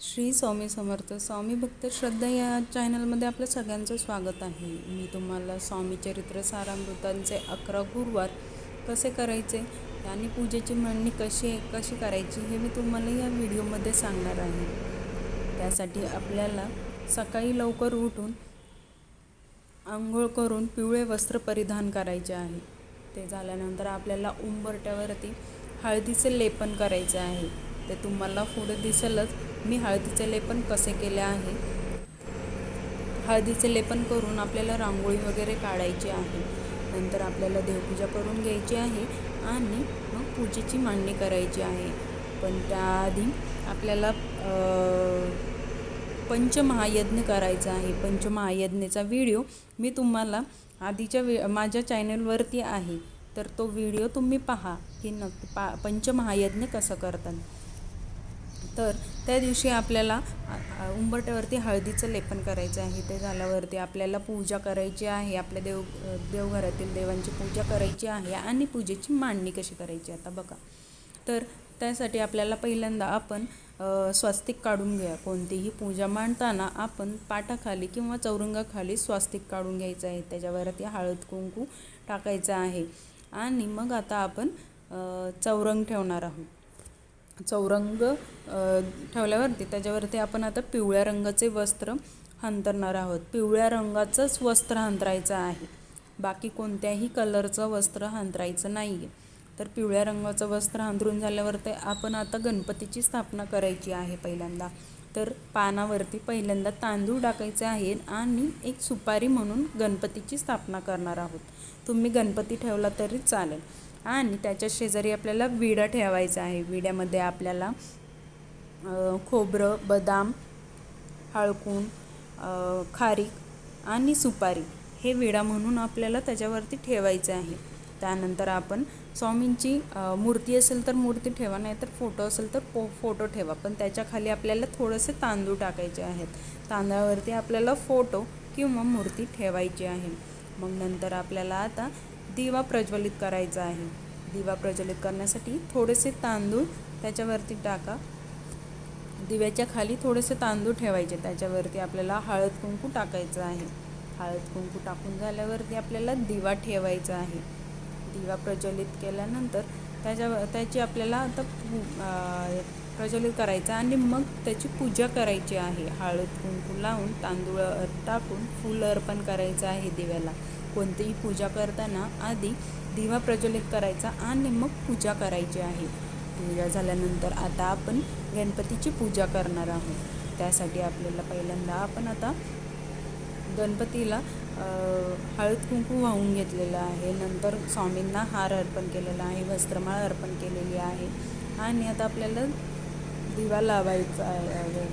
श्री स्वामी समर्थ स्वामी भक्त श्रद्धा या चॅनलमध्ये आपलं सगळ्यांचं स्वागत आहे. मी तुम्हाला स्वामी चरित्र सारामृतांचे अकरा गुरुवार कसे करायचे आणि पूजेची मांडणी कशी कशी करायची हे मी तुम्हाला या व्हिडिओमध्ये सांगणार आहे. त्यासाठी आपल्याला सकाळी लवकर उठून आंघोळ करून पिवळे वस्त्र परिधान करायचे आहे. ते झाल्यानंतर आपल्याला उंबरट्यावरती हळदीचे लेपन करायचे आहे. ते तुम्हाला पुढे दिसेलच. मी हळदीचे लेपन कसे केले आहे? हळदीचे लेपन करून आपल्याला रांगोळी वगैरे काढायची आहे. नंतर आपल्याला देवपूजा करून घ्यायची आहे आणि मग पूजेची मांडणी करायची आहे. पण त्याआधी आपल्याला पंचमहायज्ञ करायचा आहे. पंचमहायज्ञेचा व्हिडिओ मी तुम्हाला आधीच्या वे माझ्या चॅनलवरती आहे. तर तो व्हिडिओ तुम्ही पहा की नक्की पा पंचमहायज्ञ कसं करतात. तर त्या दिवशी आपल्याला उंबरट्यावरती हळदीचं लेपन करायचं आहे. ते झाल्यावरती आपल्याला पूजा करायची आहे. आपल्या देव देवघरातील देवांची पूजा करायची आहे आणि पूजेची मांडणी कशी करायची आता बघा. तर त्यासाठी आपल्याला पहिल्यांदा आपण स्वास्तिक काढून घ्या. कोणतीही पूजा मांडताना आपण पाटाखाली किंवा चौरंगाखाली स्वास्तिक काढून घ्यायचं आहे. त्याच्यावरती हळद कुंकू टाकायचं आहे. आणि मग आता आपण चौरंग ठेवणार आहोत. चौरंग ठेवल्यावरती त्याच्यावरती आपण आता पिवळ्या रंगाचे वस्त्र हंतरणार आहोत. पिवळ्या रंगाचंच वस्त्र हंतरायचं आहे. बाकी कोणत्याही कलरचं वस्त्र हंतरायचं नाही आहे तर पिवळ्या रंगाचं वस्त्र हंतरून झाल्यावरती आपण आता गणपतीची स्थापना करायची आहे पहिल्यांदा. तर पानावरती पहिल्यांदा तांदूळ टाकायचे आहे आणि एक सुपारी म्हणून गणपतीची स्थापना करणार आहोत. तुम्ही गणपती ठेवला तरी चालेल. आणि त्याच्या शेजारी आपल्याला विडा ठेवायचा आहे. विड्यामध्ये आपल्याला खोबरं बदाम हळकून खारीक आणि सुपारी हे विडा म्हणून आपल्याला त्याच्यावरती ठेवायचं आहे. त्यानंतर आपण स्वामींची मूर्ती असेल तर मूर्ती ठेवा नाही तर फोटो असेल तर पो फोटो ठेवा. पण त्याच्याखाली आपल्याला थोडेसे तांदूळ टाकायचे आहेत. तांदळावरती आपल्याला फोटो किंवा मूर्ती ठेवायची आहे. मग नंतर आपल्याला आता दिवा प्रज्वलित करायचा आहे. दिवा प्रज्वलित करण्यासाठी थोडेसे तांदूळ त्याच्यावरती टाका. दिव्याच्या खाली थोडेसे तांदूळ ठेवायचे. त्याच्यावरती आपल्याला हळद कुंकू टाकायचं आहे. हळद कुंकू टाकून झाल्यावरती आपल्याला दिवा ठेवायचा आहे. दिवा प्रज्वलित केल्यानंतर त्याच्या त्याची आपल्याला आता प्रज्वलित करायचं आणि मग त्याची पूजा करायची आहे. हळद कुंकू लावून तांदूळ टाकून फुल अर्पण करायचं आहे दिव्याला. कोणतीही पूजा करताना आधी दिवा प्रज्वलित करायचा आणि मग पूजा करायची आहे. पूजा झाल्यानंतर आता आपण गणपतीची पूजा करणार आहोत. त्यासाठी आपल्याला पहिल्यांदा आपण आता गणपतीला हळद कुंकू वाहून घेतलेलं आहे. नंतर स्वामींना हार अर्पण केलेला आहे वस्त्रमाळ अर्पण केलेली आहे. आणि आता आपल्याला दिवा लावायचा आहे.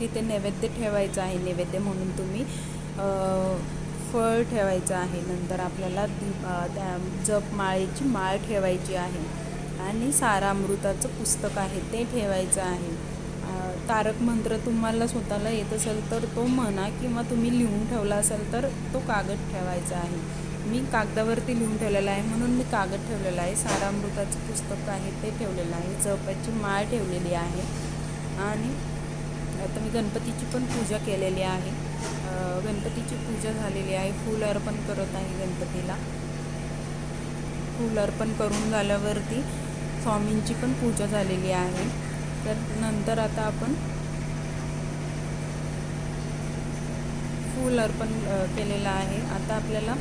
तिथे नैवेद्य ठेवायचं आहे. नैवेद्य म्हणून तुम्ही फळ ठेवायचं आहे. नंतर आपल्याला त्या जपमाळेची माळ ठेवायची आहे. आणि सारामृताचं पुस्तक आहे ते ठेवायचं आहे. तारक मंत्र तुम्हाला स्वतःला येत असेल तर तो म्हणा किंवा तुम्ही लिहून ठेवला असेल तर तो कागद ठेवायचा आहे. मी कागदावरती लिहून ठेवलेला आहे म्हणून मी कागद ठेवलेला आहे. सारामृताचं पुस्तक आहे ते ठेवलेलं आहे. जपाची माळ ठेवलेली आहे. आणि आता मी गणपतीची पण पूजा केलेली आहे. गणपतीची पूजा झालेली आहे. फूल अर्पण करत आहे गणपतीला. फूल अर्पण करून झाल्यावरती स्वामींची पण पूजा झालेली आहे. तर नंतर आता आपण फूल अर्पण केलेलं आहे. आता आपल्याला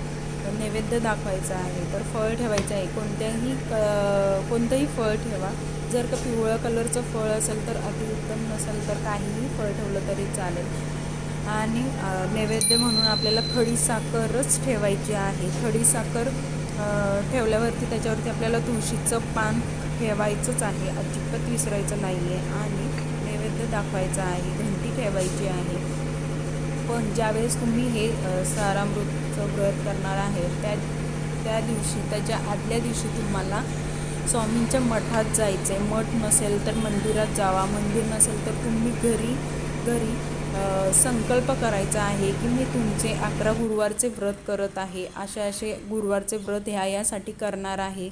नैवेद्य दाखवायचा आहे. तर फळ ठेवायचं आहे. कोणत्याही क कोणतंही फळ ठेवा. जर का पिवळ्या कलरचं फळ असेल तर अतिउत्तम नसेल तर काहीही फळ ठेवलं तरी चालेल. आणि नैवेद्य म्हणून आपल्याला खडी साखरच ठेवायची आहे. खडी साखर ठेवल्यावरती त्याच्यावरती आपल्याला तुळशीचं पान ठेवायचंच आहे. अजिबात विसरायचं नाही आहे आणि नैवेद्य दाखवायचा आहे. घंटी ठेवायची आहे. पण ज्यावेळेस तुम्ही हे सारामृतचं व्रत करणार आहे त्या त्या दिवशी त्याच्या आदल्या दिवशी तुम्हाला स्वामींच्या मठात जायचं आहे मठ नसेल तर मंदिरात जावा. मंदिर नसेल तर तुम्ही घरी घरी संकल्प करायचा आहे की मी तुमचे अकरा गुरुवारचे व्रत करत आहे असे असे गुरुवारचे व्रत ह्या यासाठी करणार आहे.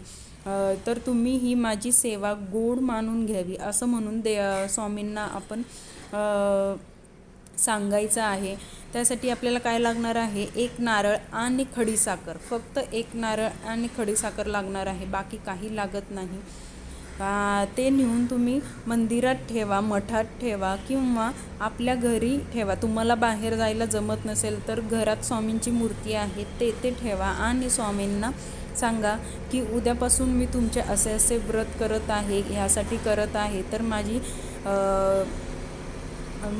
तर तुम्ही ही माझी सेवा गोड मानून घ्यावी असं म्हणून दे स्वामींना आपण सांगायचं आहे. त्यासाठी आपल्याला काय लागणार आहे? एक नारळ आणि खडीसाखर फक्त एक नारळ आणि खडीसाखर लागणार आहे बाकी काही लागत नाही. का? ते नेऊन तुम्ही मंदिरात ठेवा मठात ठेवा किंवा आपल्या घरी ठेवा. तुम्हाला बाहेर जायला जमत नसेल तर घरात स्वामींची मूर्ती आहे ते ते ठेवा. आणि स्वामींना सांगा की उद्यापासून मी तुमचे असे असे व्रत करत आहे ह्यासाठी करत आहे. तर माझी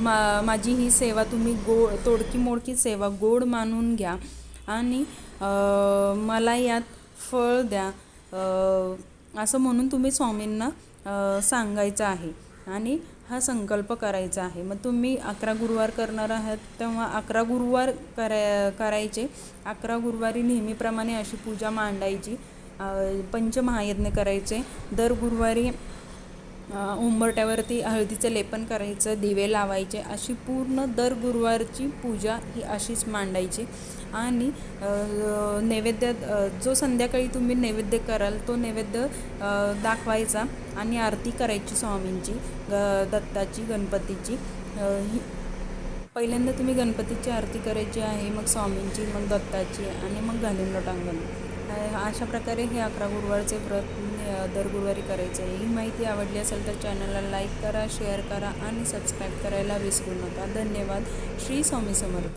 मा माझी ही सेवा तुम्ही गो तोडकी मोडकी सेवा गोड मानून घ्या. आणि मला यात फळ द्या. असं म्हणून तुम्ही स्वामींना सांगायचं आहे. आणि हा संकल्प करायचा आहे. मग तुम्ही अकरा गुरुवार करणार आहात तेव्हा अकरा गुरुवार करा करायचे. अकरा गुरुवारी नेहमीप्रमाणे अशी पूजा मांडायची. पंचमहायज्ञ करायचे. दर गुरुवारी उंबरट्यावरती हळदीचं लेपन करायचं दिवे लावायचे अशी पूर्ण दर गुरुवारची पूजा ही अशीच मांडायची. आणि नैवेद्यात जो संध्याकाळी तुम्ही नैवेद्य कराल तो नैवेद्य दाखवायचा आणि आरती करायची स्वामींची ग दत्ताची गणपतीची. ही पहिल्यांदा तुम्ही गणपतीची आरती करायची आहे मग स्वामींची मग दत्ताची आणि मग घालून लोटांगण अशा प्रकारे हे अकरा गुरुवारचे व्रत दर गुरुवारी करायचे. आहे ही माहिती आवडली असेल तर चॅनलला लाईक करा शेअर करा आणि सबस्क्राईब करायला विसरू नका. धन्यवाद. श्री स्वामी समर्थ.